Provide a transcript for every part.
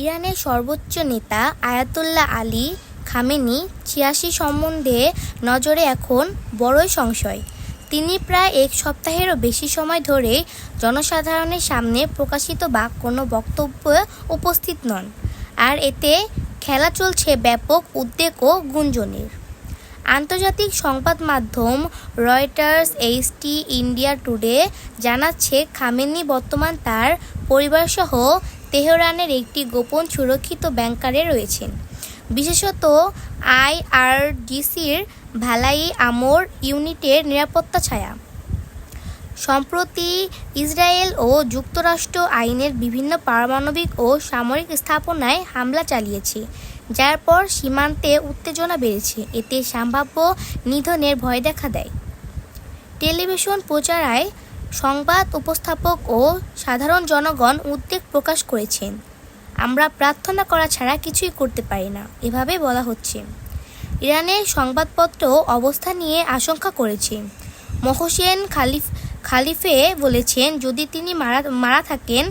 ইরানের সর্বোচ্চ নেতা আয়াতুল্লাহ আলী খামেনি ছিয়াশি সম্বন্ধে নজরে এখন বড়ই সংশয়। তিনি প্রায় এক সপ্তাহেরও বেশি সময় ধরে জনসাধারণের সামনে প্রকাশিত বা কোনো বক্তব্য উপস্থিত নন, আর এতে খেলা চলছে ব্যাপক উদ্বেগ ও গুঞ্জনের। আন্তর্জাতিক সংবাদ মাধ্যম রয়টার্স এইচটি ইন্ডিয়া টুডে জানাচ্ছে, খামেনি বর্তমান তার পরিবারসহ তেহরানের একটি গোপন সুরক্ষিত ব্যাংকারে রয়েছেন। বিশেষত আইআরজিসির ভালাই আমর ইউনিটের নিরাপত্তা ছায়া। সম্প্রতি ইসরায়েল ও যুক্তরাষ্ট্র আইনের বিভিন্ন পারমাণবিক ও সামরিক স্থাপনায় হামলা চালিয়েছে, যার পর সীমান্তে উত্তেজনা বেড়েছে। এতে সম্ভাব্য নিধনের ভয় দেখা দেয়। টেলিভিশন প্রচারায় সংবাদ উপস্থাপক ও সাধারণ জনগণ উদ্বেগ প্রকাশ করেছেন। আমরা প্রার্থনা করা ছাড়া কিছুই করতে পারি না, এভাবে বলা হচ্ছে। ইরানের সংবাদপত্র অবস্থা নিয়ে আশঙ্কা করেছে। মহসেন খালিফ, খালিফে বলেছেন, যদি তিনি মারা মারা থাকেন,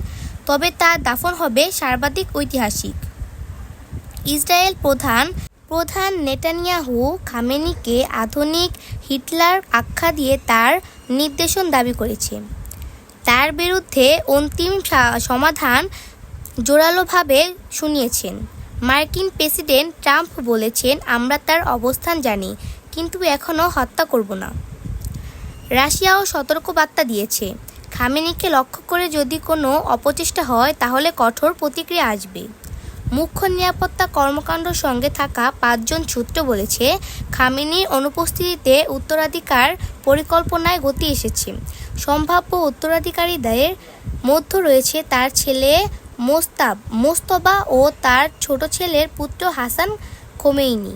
তবে তার দাফন হবে সর্বাধিক ঐতিহাসিক। ইসরায়েল প্রধান প্রধান নেতানিয়াহু খামেনিকে আধুনিক হিটলার আখ্যা দিয়ে তার নির্দেশন দাবি করেছে। তার বিরুদ্ধে অন্তিম সমাধান জোরালোভাবে শুনিয়েছেন। মার্কিন প্রেসিডেন্ট ট্রাম্প বলেছেন, আমরা তার অবস্থান জানি, কিন্তু এখনও হত্যা করব না। রাশিয়াও সতর্কবার্তা দিয়েছে। খামেনিকে লক্ষ্য করে যদি কোনো অপচেষ্টা হয়, তাহলে কঠোর প্রতিক্রিয়া আসবে। মুখ্য নিরাপত্তা কর্মকাণ্ড সঙ্গে থাকা পাঁচজন সূত্র বলেছে, খামেনির অনুপস্থিতিতে উত্তরাধিকার পরিকল্পনায় গতি এসেছে। সম্ভাব্য উত্তরাধিকারীদের মধ্যে রয়েছে তার ছেলে মোস্তাব মোস্তবা ও তার ছোট ছেলের পুত্র হাসান খোমেইনি।